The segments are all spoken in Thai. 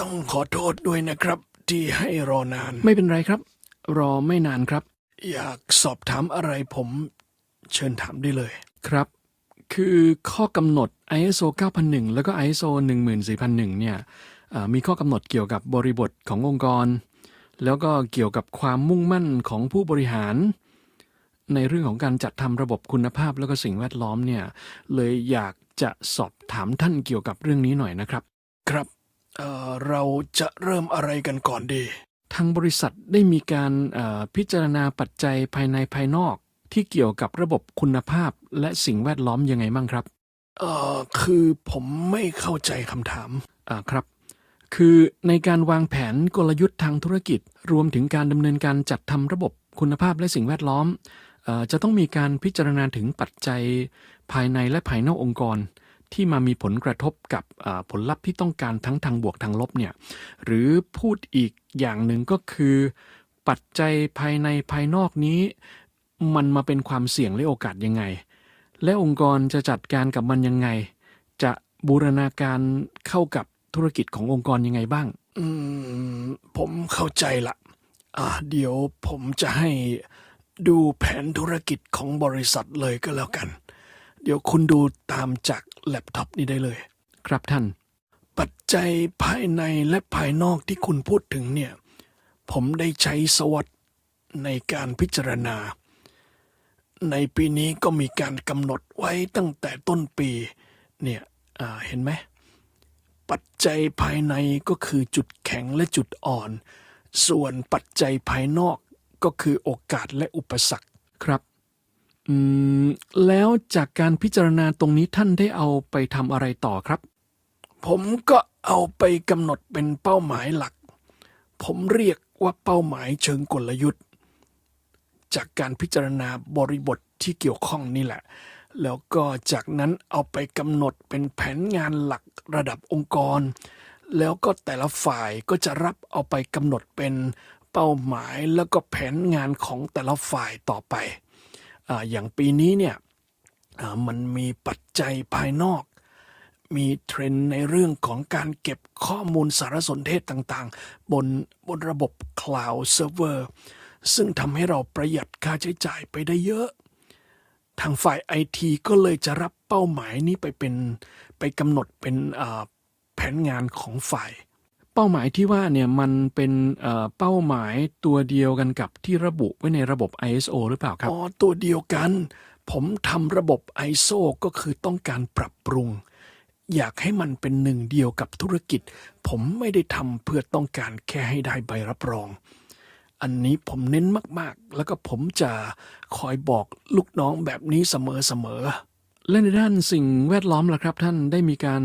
ต้องขอโทษด้วยนะครับ ที่ให้รอนาน ไม่เป็นไรครับ รอไม่นานครับ อยากสอบถามอะไรผม เชิญถามได้เลย ครับ คือข้อกำหนด ISO 9001 แล้วก็ ISO 14001 เนี่ยเอ่อมีข้อกำหนดเกี่ยวกับบริบทขององค์กร แล้วก็เกี่ยวกับความมุ่งมั่นของผู้บริหาร ในเรื่องของการจัดทำระบบคุณภาพแล้วก็สิ่งแวดล้อมเนี่ยเลยอยากจะสอบถามท่านเกี่ยวกับเรื่องนี้หน่อยนะครับ ครับ เอ่อเราจะเริ่มอะไรกันก่อนดี ทางบริษัทได้มีการเอ่อพิจารณาปัจจัยภายในภายนอก ที่เกี่ยวกับระบบคุณภาพและสิ่งแวดล้อมยังไงบ้างครับ เอ่อคือผมไม่เข้าใจคำถาม อ่าครับ คือในการวางแผนกลยุทธ์ทางธุรกิจ รวมถึงการดำเนินการจัดทำระบบคุณภาพและสิ่งแวดล้อมเอ่อจะต้องมีการพิจารณาถึงปัจจัยภายในและภายนอกองค์กร ที่มามีผลกระทบกับผลลัพธ์ที่ต้องการทั้งทางบวกทางลบเนี่ยหรือพูดอีกอย่างหนึ่งก็คือ ปัจจัยภายในภายนอกนี้ มันมาเป็นความเสี่ยงและโอกาสยังไง และองค์กรจะจัดการกับมันยังไง จะบูรณาการเข้ากับธุรกิจขององค์กรยังไงบ้าง อืม ผมเข้าใจละอ่าเดี๋ยวผมจะให้ดูแผนธุรกิจของบริษัทเลยก็แล้วกัน เดี๋ยวคุณดูตามจากแล็ปท็อปนี้ได้เลย ครับท่าน ปัจจัยภายในและภายนอกที่คุณพูดถึงเนี่ย ผมได้ใช้สวอตในการพิจารณา ในปีนี้ก็มีการกำหนดไว้ตั้งแต่ต้นปี เนี่ยอ่าเห็นไหม ปัจจัยภายในก็คือจุดแข็งและจุดอ่อน ส่วนปัจจัยภายนอกก็คือโอกาสและอุปสรรคครับ อืมแล้วจากการพิจารณาตรงนี้ท่านได้เอาไปทำอะไรต่อครับ ผมก็เอาไปกำหนดเป็นเป้าหมายหลัก ผมเรียกว่าเป้าหมายเชิงกลยุทธ์ จากการพิจารณาบริบทที่เกี่ยวข้องนี่แหละ แล้วก็จากนั้นเอาไปกำหนดเป็นแผนงานหลักระดับองค์กร แล้วก็แต่ละฝ่ายก็จะรับเอาไปกำหนดเป็นเป้าหมายแล้วก็แผนงานของแต่ละฝ่ายต่อไป อย่างปีนี้เนี่ยมันมีปัจจัยภายนอก มีเทรนด์ในเรื่องของการเก็บข้อมูลสารสนเทศต่างๆ บนบนระบบ Cloud Server ซึ่งทำให้เราประหยัดค่าใช้จ่ายไปได้เยอะ ทางฝ่ายไอทีก็เลยจะรับเป้าหมายนี้ไปเป็นไปกำหนดเป็นแผนงานของฝ่าย เป้าหมายที่ว่าเนี่ยมันเป็นเอ่อเป้าหมายตัวเดียวกันกับที่ระบุไว้ในระบบ ISO หรือเปล่าครับ อ๋อ ตัวเดียวกัน ผมทำระบบ ISO ก็คือต้องการปรับปรุง อยากให้มันเป็นหนึ่งเดียวกับธุรกิจ ผมไม่ได้ทำเพื่อต้องการแค่ให้ได้ใบรับรอง อันนี้ผมเน้นมากๆ แล้วก็ผมจะคอยบอกลูกน้องแบบนี้เสมอและในด้านสิ่งแวดล้อมล่ะครับ ท่านได้มีการ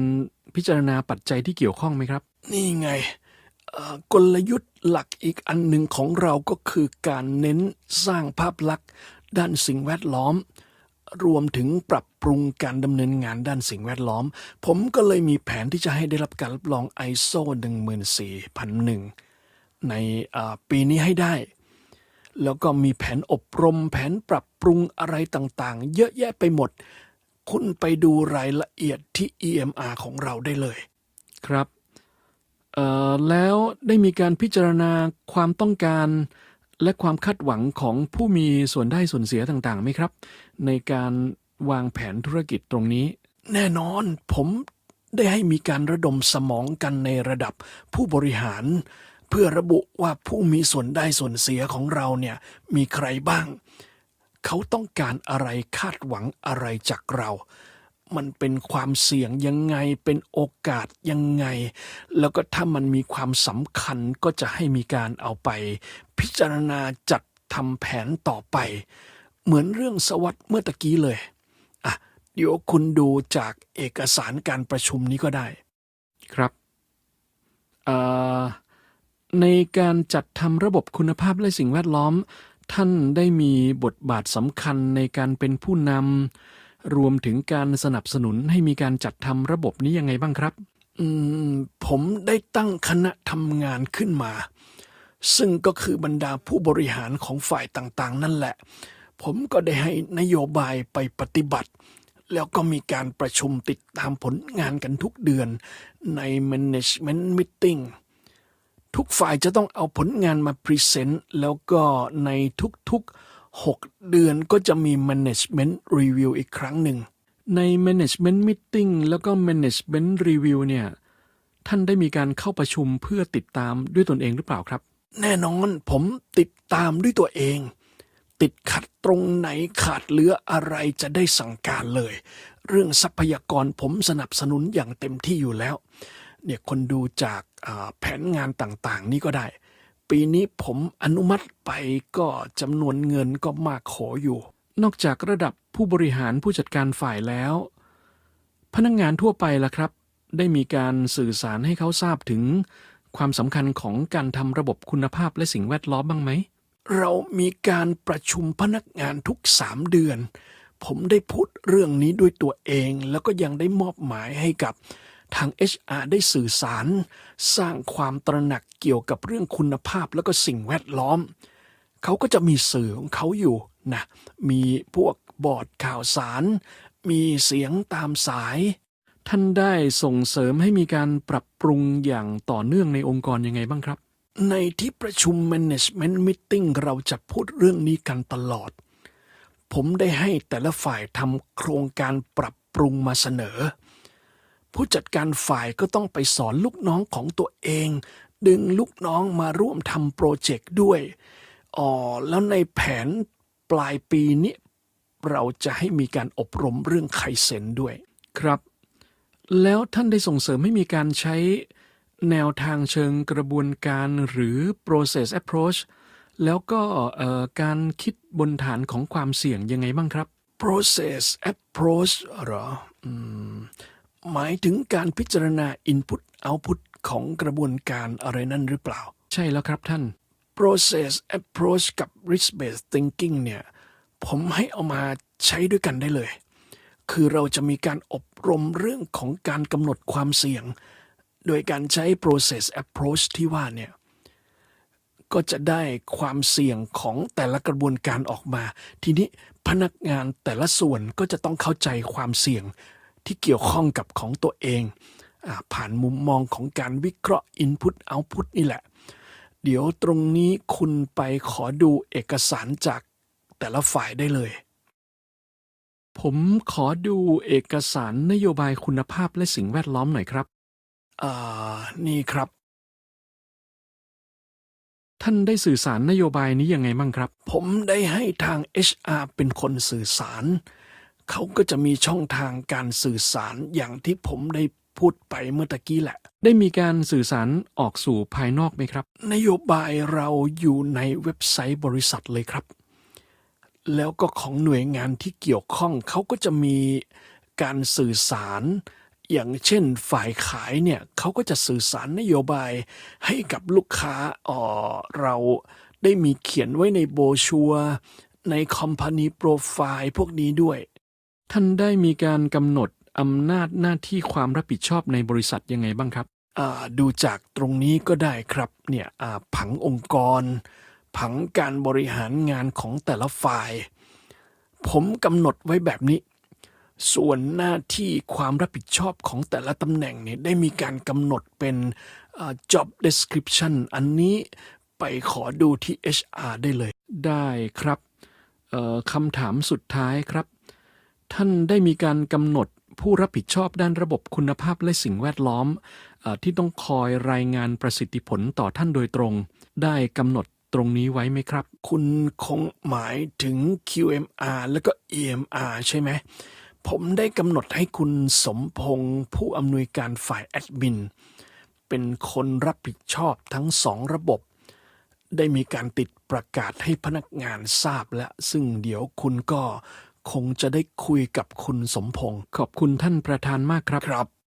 พิจารณาปัจจัยที่เกี่ยวข้องไหมครับๆ นี่ไงกลยุทธ์หลักอีกอันหนึ่งของเราก็คือการเน้นสร้างภาพลักษณ์ ด้านสิ่งแวดล้อม รวมถึงปรับปรุงการดำเนินงานด้านสิ่งแวดล้อม ผมก็เลยมีแผนที่จะให้ได้รับการรับรอง ISO 14001 ในอ่าปีนี้ให้ได้ แล้วก็มีแผนอบรม แผนปรับปรุงอะไรต่างๆ เยอะแยะไปหมด คุณไปดูรายละเอียดที่ EMR ของเราได้เลย ครับ เอ่อแล้วได้มีการพิจารณาความต้องการและความคาดหวังของผู้มีส่วนได้ส่วนเสียต่างๆไหมครับ ในการวางแผนธุรกิจตรงนี้ แน่นอนผมได้ให้มีการระดมสมองกันในระดับผู้บริหาร เพื่อระบุว่าผู้มีส่วนได้ส่วนเสียของเราเนี่ยมีใครบ้าง เขาต้องการอะไรคาดหวังอะไรจากเรา มันเป็นความเสี่ยงยังไง เป็นโอกาสยังไง แล้วก็ถ้ามันมีความสำคัญก็จะให้มีการเอาไป พิจารณาจัดทำแผนต่อไป เหมือนเรื่องสวัสดเมื่อตะกี้เลยอะเดี๋ยวคุณดูจากเอกสารการประชุมนี้ก็ได้ ครับในการจัดทำระบบคุณภาพและสิ่งแวดล้อม ท่านได้มีบทบาทสำคัญในการเป็นผู้นำ รวมถึงการสนับสนุนให้มีการจัดทำระบบนี้ยังไงบ้างครับ อืม ผมได้ตั้งคณะทำงานขึ้นมา ซึ่งก็คือบรรดาผู้บริหารของฝ่ายต่างๆ นั่นแหละ ผมก็ได้ให้นโยบายไปปฏิบัติ แล้วก็มีการประชุมติดตามผลงานกันทุกเดือนใน Management Meeting ทุกฝ่ายจะต้องเอาผลงานมาพรีเซนต์แล้วก็ในทุกๆ 6 เดือนก็จะมี Management Review อีกครั้งหนึ่ง ใน management meeting แล้วก็ management review เนี่ย ท่านได้มีการเข้าประชุมเพื่อติดตามด้วยตนเองหรือเปล่าครับ แน่นอนผมติดตามด้วยตัวเอง ติดขัดตรงไหนขาดเหลืออะไรจะได้สั่งการเลย เรื่องทรัพยากรผมสนับสนุนอย่างเต็มที่อยู่แล้วเนี่ยคนดูจากแผนงานต่างๆ นี่ก็ได้ ปีนี้ผมอนุมัติไปก็จำนวนเงินก็มากขออยู่ นอกจากระดับผู้บริหารผู้จัดการฝ่ายแล้ว พนักงงานทั่วไปล่ะครับ ได้มีการสื่อสารให้เขาทราบถึง ความสำคัญของการทำระบบคุณภาพและสิ่งแวดล้อมบ้างไหม เรามีการประชุมพนักงานทุกสามเดือน ผมได้พูดเรื่องนี้ด้วยตัวเอง แล้วก็ยังได้มอบหมายให้กับ ทาง HR ได้สื่อสาร สร้างความตระหนักเกี่ยวกับเรื่องคุณภาพแล้วก็สิ่งแวดล้อม เขาก็จะมีสื่อของเขาอยู่นะมีพวกบอร์ดข่าวสาร มีเสียงตามสาย ท่านได้ส่งเสริมให้มีการปรับปรุงอย่างต่อเนื่องในองค์กรยังไงบ้างครับ ในที่ประชุม Management Meeting เราจะพูดเรื่องนี้กันตลอด ผมได้ให้แต่ละฝ่ายทำโครงการปรับปรุงมาเสนอ ผู้จัดการฝ่ายก็ต้องไปสอนลูกน้องของตัวเอง ดึงลูกน้องมาร่วมทำโปรเจกต์ด้วยอ๋อแล้วในแผนปลายปีนี้เราจะให้มีการอบรมเรื่องไคเซนด้วยครับ แล้วท่านได้ส่งเสริมให้มีการใช้แนวทางเชิงกระบวนการหรือ process approach แล้วก็เอ่อการคิดบนฐานของความเสี่ยงยังไงบ้างครับ process approach เหรออืม หมายถึงการพิจารณา input output ของกระบวนการอะไรนั่นหรือเปล่า ใช่แล้วครับท่าน process approach กับ risk based thinking เนี่ย ผมให้เอามาใช้ด้วยกันได้เลย คือเราจะมีการอบรมเรื่องของการกำหนดความเสี่ยง โดยการใช้ process approach ที่ว่าเนี่ย ก็จะได้ความเสี่ยงของแต่ละกระบวนการออกมา ทีนี้พนักงานแต่ละส่วนก็จะต้องเข้าใจความเสี่ยง ที่เกี่ยวข้องกับของตัวเองอาผ่านมุมมองของการวิเคราะห์ Input Output นี่แหละ เดี๋ยวตรงนี้คุณไปขอดูเอกสารจากแต่ละฝ่ายได้เลย ผมขอดูเอกสารนโยบายคุณภาพและสิ่งแวดล้อมหน่อยครับอ่านี่ครับท่านได้สื่อสารนโยบายนี้ยังไงบ้างครับ ผมได้ให้ทาง HR เป็นคนสื่อสาร เขาก็จะมีช่องทางการสื่อสารอย่างที่ผมได้พูดไปเมื่อตะกี้แหละ ได้มีการสื่อสารออกสู่ภายนอกไหมครับ นโยบายเราอยู่ในเว็บไซต์บริษัทเลยครับ แล้วก็ของหน่วยงานที่เกี่ยวข้องเขาก็จะมีการสื่อสาร อย่างเช่นฝ่ายขายเนี่ยเขาก็จะสื่อสารนโยบายให้กับลูกค้าอ๋อเราได้มีเขียนไว้ในโบรชัวร์ในคอมพานีโปรไฟล์พวกนี้ด้วย ท่านได้มีการกำหนดอำนาจหน้าที่ความรับผิดชอบในบริษัทยังไงบ้างครับอ่าดูจากตรงนี้ก็ได้ครับเนี่ยอ่าผังองค์กร ผังการบริหารงานของแต่ละฝ่าย ผมกำหนดไว้แบบนี้ ส่วนหน้าที่ความรับผิดชอบของแต่ละตำแหน่งเนี่ยได้มีการกำหนดเป็นอ่า job description อันนี้ไปขอดูที่ HR ได้เลย ได้ครับเอ่อคำถามสุดท้ายครับ ท่านได้มีการกำหนดผู้รับผิดชอบด้านระบบคุณภาพและสิ่งแวดล้อมอที่ต้องคอยรายงานประสิทธิผลต่อท่านโดยตรง ได้กำหนดตรงนี้ไว้ไหมครับ คุณคงหมายถึง QMR แล้วก็ EMR ใช่ไหม ผมได้กำหนดให้คุณสมพงษ์ผู้อำนวยการฝ่ายแอดมิน เป็นคนรับผิดชอบทั้งสองระบบ ได้มีการติดประกาศให้พนักงานทราบแล้วซึ่งเดี๋ยวคุณก็ คงจะได้คุยกับคุณสมพงษ์ขอบคุณท่านประธานมากครับครับ